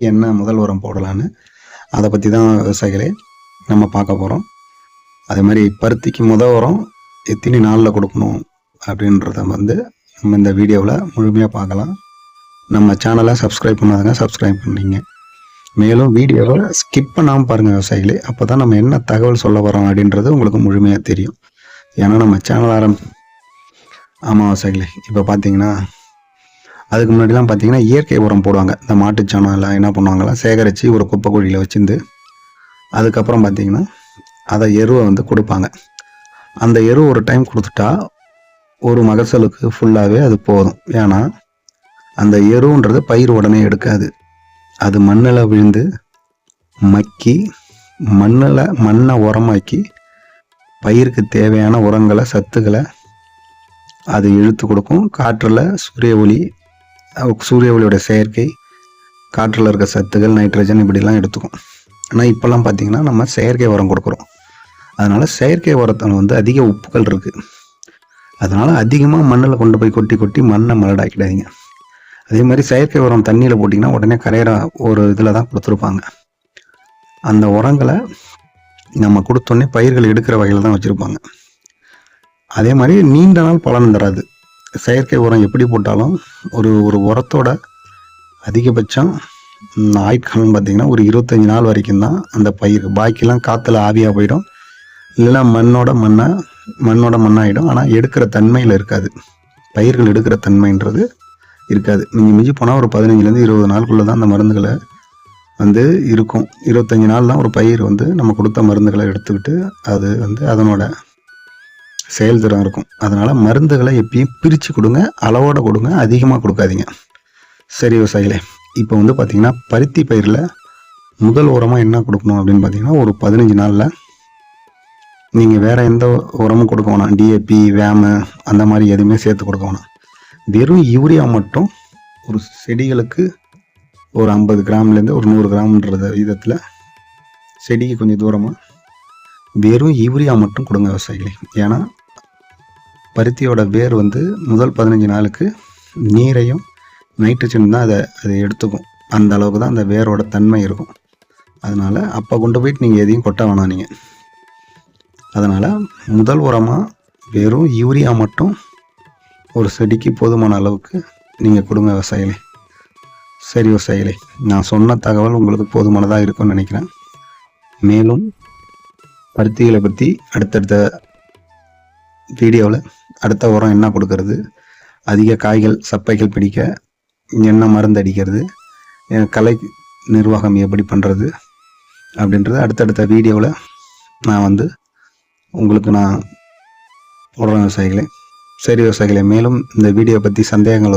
என்ன முதல் உரம் போடலான்னு அதை பற்றி தான் விவசாயிகளே நம்ம பார்க்க போகிறோம் அதே மாதிரி பருத்திக்கு முத உரம் எத்தனை நாளில் கொடுக்கணும் அப்படின்றத வந்து நம்ம இந்த வீடியோவில் முழுமையாக பார்க்கலாம். நம்ம சேனலை சப்ஸ்கிரைப் பண்ணாதங்க சப்ஸ்கிரைப் பண்ணிங்க. மேலும் வீடியோவை ஸ்கிப் பண்ணாமல் பாருங்கள் விவசாயிகளே அப்போ தான் நம்ம என்ன தகவல் சொல்ல வரோம் அப்படின்றது உங்களுக்கு முழுமையாக தெரியும். ஏன்னா நம்ம சேனல் ஆரம்பி ஆமாம் விவசாயிகளே இப்போ பார்த்தீங்கன்னா அதுக்கு முன்னாடிலாம் பார்த்தீங்கன்னா இயற்கை உரம் போடுவாங்க. இந்த மாட்டுச்சாணம் எல்லாம் என்ன பண்ணுவாங்களா சேகரித்து ஒரு குப்பை குழியில் வச்சுருந்து அதுக்கப்புறம் பார்த்தீங்கன்னா அதை எருவை வந்து கொடுப்பாங்க. அந்த எரு ஒரு டைம் கொடுத்துட்டா ஒரு மகசூலுக்கு ஃபுல்லாகவே அது போதும். ஏன்னா அந்த எருன்றது பயிர் உடனே எடுக்காது. அது மண்ணில் விழுந்து மக்கி மண்ணில் மண்ணை உரமாக்கி பயிருக்கு தேவையான உரங்களை சத்துக்களை அது இழுத்து கொடுக்கும். காற்றில் சூரிய ஒளி சூரிய ஒளியோட செயற்கை காற்றில் இருக்க சத்துகள் நைட்ரஜன் இப்படிலாம் எடுத்துக்கும். ஆனால் இப்போல்லாம் பார்த்தீங்கன்னா நம்ம செயற்கை உரம் கொடுக்குறோம். அதனால் செயற்கை உரத்தில் வந்து அதிக உப்புகள் இருக்குது அதனால் அதிகமாக மண்ணில் கொண்டு போய் கொட்டி கொட்டி மண்ணை மலடாக்கிடாதீங்க. அதே மாதிரி செயற்கை உரம் தண்ணியில் போட்டிங்கன்னா உடனே கரையிற ஒரு இதில் தான் கொடுத்துருப்பாங்க. அந்த உரங்களை நம்ம கொடுத்தோன்னே பயிர்கள் எடுக்கிற வகையில் தான் வச்சுருப்பாங்க. அதே மாதிரி நீண்ட நாள் பலன் தராது. செயற்கை உரம் எப்படி போட்டாலும் ஒரு ஒரு உரத்தோட அதிகபட்சம் ஆயுட்காலம் பார்த்தீங்கன்னா ஒரு இருபத்தஞ்சி நாள் வரைக்கும் தான் அந்த பயிர். பாக்கிலாம் காற்றுல ஆவியாக போயிடும். இல்லைன்னா மண்ணோட மண்ணை மண்ணோட மண்ணாகிடும் ஆனால் எடுக்கிற தன்மையில் இருக்காது. பயிர்கள் எடுக்கிற தன்மைன்றது இருக்காது. மிஞ்சி மிஞ்சி போனால் ஒரு பதினஞ்சுலேருந்து இருபது நாளுக்குள்ளே தான் அந்த மருந்துகளை வந்து இருக்கும். இருபத்தஞ்சி நாள் தான் ஒரு பயிர் வந்து நம்ம கொடுத்த மருந்துகளை எடுத்துக்கிட்டு அது வந்து அதனோட செயல்திறன் இருக்கும். அதனால் மருந்துகளை எப்பயும் பிரித்து கொடுங்க அளவோட கொடுங்க அதிகமாக கொடுக்காதீங்க. சரி விவசாயிகளே இப்போ வந்து பார்த்தீங்கன்னா பருத்தி பயிரில் முதல் உரமாக என்ன கொடுக்கணும் அப்படின்னு பார்த்தீங்கன்னா ஒரு பதினஞ்சு நாளில் நீங்கள் வேறு எந்த உரமும் கொடுக்க வேணாம். டிஏபி வேமு அந்த மாதிரி எதுவுமே சேர்த்து கொடுக்க வேணாம். வெறும் யூரியா மட்டும் ஒரு செடிகளுக்கு ஒரு ஐம்பது கிராம்லேருந்து ஒரு நூறு கிராம்ன்ற விதத்தில் செடிக்கு கொஞ்சம் தூரமாக வெறும் யூரியா மட்டும் கொடுங்க விவசாயிகளே. ஏன்னா பருத்தியோட வேர் வந்து முதல் பதினஞ்சு நாளுக்கு நீரையும் நைட்ரஜன் தான் அதை அதை எடுத்துக்கும். அந்த அளவுக்கு தான் அந்த வேரோட தன்மை இருக்கும். அதனால் அப்போ கொண்டு போயிட்டு நீங்கள் எதையும் கொட்ட வேணாம் நீங்கள் அதனால் முதல் உரமாக வெறும் யூரியா மட்டும் ஒரு செடிக்கு போதுமான அளவுக்கு நீங்கள் கொடுங்க விவசாயிகளே. சரி விவசாயிகளே நான் சொன்ன தகவல் உங்களுக்கு போதுமானதாக இருக்கும்னு நினைக்கிறேன். மேலும் பருத்திகளை பற்றி அடுத்தடுத்த வீடியோவில் அடுத்த உரம் என்ன கொடுக்கறது? அதிக காய்கள் சப்பைகள் பிடிக்க என்ன மருந்து அடிக்கிறது. கலை நிர்வாகம் எப்படி பண்ணுறது அப்படின்றது அடுத்தடுத்த வீடியோவில் நான் வந்து உங்களுக்கு நான் போடுறேன் விவசாயிகளே சரி விவசாயிகளே மேலும் இந்த வீடியோ பற்றி சந்தேகங்கள்